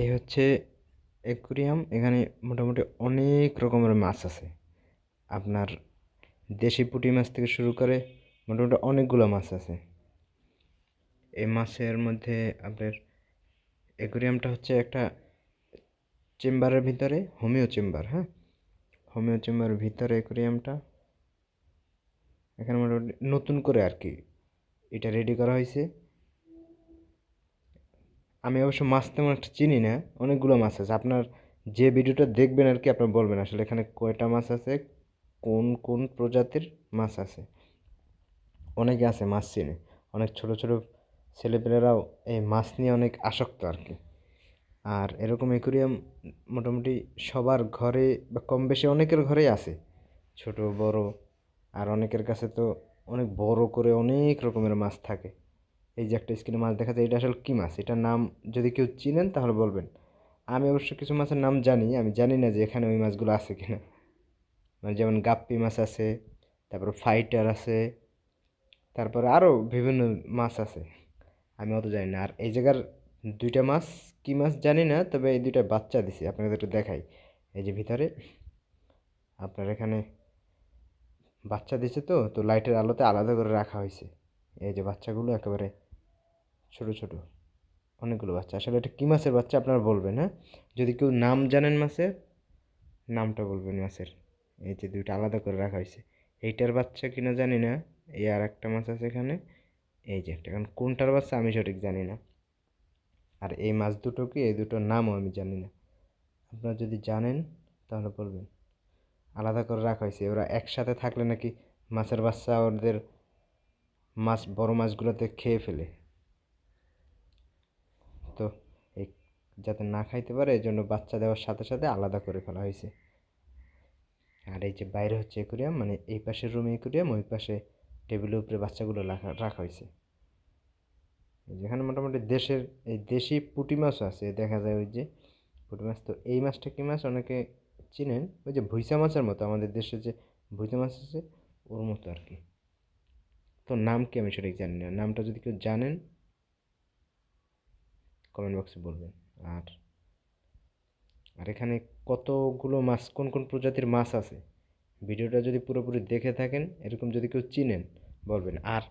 এই হচ্ছে অ্যাকুরিয়াম। এখানে মোটামুটি অনেক রকমের মাছ আছে। আপনার দেশি পুঁটি মাছ থেকে শুরু করে মোটামুটি অনেকগুলো মাছ আছে। এই মাছের মধ্যে আপনার অ্যাকুরিয়ামটা হচ্ছে একটা চেম্বারের ভিতরে, হোমিও চেম্বার হ্যাঁ? হোমিও চেম্বারের ভিতরে অ্যাকুরিয়ামটা। এখানে মোটামুটি নতুন করে আর কি এটা রেডি করা হয়েছে। আমি অবশ্য মাছ তেমন একটা চিনি না, অনেকগুলো মাছ আছে। আপনার যে ভিডিওটা দেখবেন আর কি, আপনার বলবেন আসলে এখানে কয়টা মাছ আছে, কোন কোন প্রজাতির মাছ আছে। অনেকে আছে মাছ চিনে, অনেক ছোট ছোট ছেলেপেলেরাও এই মাছ নিয়ে অনেক আসক্ত আর কি। আর এরকম অ্যাকুরিয়াম মোটামুটি সবার ঘরে বা কম বেশি অনেকের ঘরেই আছে, ছোট, বড়। আর অনেকের কাছে তো অনেক বড় করে অনেক রকমের মাছ থাকে। এই যে একটা স্ক্রিনে মাছ দেখা যায়, এটা আসলে কী মাছ? এটার নাম যদি কেউ চিনেন তাহলে বলবেন। আমি অবশ্য কিছু মাছের নাম জানি, আমি জানি না যে এখানে ওই মাছগুলো আছে কিনা। মানে যেমন গাপ্পি মাছ আছে, তারপর ফাইটার আছে, তারপরে আরও বিভিন্ন মাছ আছে। আমি অত জানি না। আর এই জায়গার দুইটা মাছ কী মাছ জানি না, তবে এই দুইটা বাচ্চা দিছি, আপনাদের একটু দেখাই। এই যে ভিতরে, আপনার এখানে বাচ্চা দিছে তো তো লাইটের আলোতে আলাদা করে রাখা হয়েছে। এই যে বাচ্চাগুলো একেবারে ছোট ছোট। অনেকগুলো বাচ্চা। আসলে এটা কী মাছের বাচ্চা আপনারা বলবেন হ্যাঁ? যদি কেউ নাম জানেন মাছের, নামটা বলবেন মাছের। এই যে দুইটা আলাদা করে রাখা হয়েছে। এইটার বাচ্চা কিনা জানি না। এই আর একটা মাছ আছে এখানে। এই যে একটা। এখন কোনটার বাচ্চা আমি সঠিক জানি না। আর এই মাছ দুটো কি? এই দুটোর নামও আমি জানি না। আপনারা যদি জানেন, তাহলে বলবেন। আলাদা করে রাখা হয়েছে। ওরা একসাথে থাকলে নাকি মাছের বাচ্চা ওদের মাছ, বড় মাছগুলোতে খেয়ে ফেলে। তো এই যাতে না খাইতে পারে এই জন্য বাচ্চা দেওয়ার সাথে সাথে আলাদা করে ফেলা হয়েছে। আর এই যে বাইরে হচ্ছে একুরিয়াম মানে এই পাশের রুমে একুরিয়াম ওই পাশে টেবিলের উপরে বাচ্চাগুলো রাখা রাখা হয়েছে। যেখানে মোটামুটি দেশের, এই দেশি পুঁটি মাছও আছে, দেখা যায় ওই যে পুঁটি মাছ তো এই মাছটা কী মাছ? অনেকে চিনেন, ওই যে ভুইসা মাছের মতো, আমাদের দেশে যে ভুইসা মাছ আছে, ওর মতো আর কি। তো নাম কি আমি সঠিক জানি না, নামটা যদি কেউ জানেন কমেন্ট বক্সে বলবেন। আর আর এখানে কতগুলো মাছ, কোন কোন প্রজাতির মাছ আছে? ভিডিওটা যদি পুরোপুরি দেখে থাকেন, এরকম যদি কেউ চিনেন, বলবেন। আর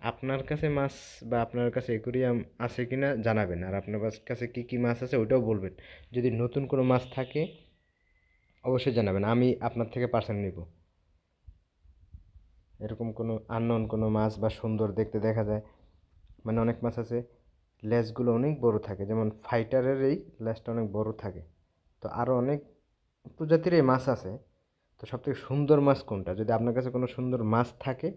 আপনার কাছে মাছ বা আপনার কাছে একুরিয়াম আছে কি না জানাবেন। আর আপনার কাছে কী কী মাছ আছে ওইটাও বলবেন। যদি নতুন কোনো মাছ থাকে, অবশ্যই জানাবেন। আমি আপনার থেকে পার্সেন্ট নিব। এরকম কোনো আননোন কোনো মাছ বা সুন্দর দেখতে দেখা যায়। মানে অনেক মাছ আছে। লেজগুলো অনেক বড় থাকে। যেমন ফাইটারের এই লেসটা অনেক বড় থাকে। তো আরও অনেক প্রজাতির এই মাছ আছে। তো সবথেকে সুন্দর মাছ কোনটা? যদি আপনার কাছে কোনো সুন্দর মাছ থাকে,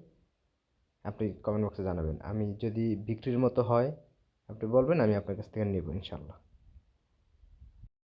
আপনি কমেন্ট বক্সে জানাবেন। আমি যদি বিক্রির মতো হয়, আপনি বলবেন, আমি আপনার কাছ থেকে নেব ইনশাল্লাহ।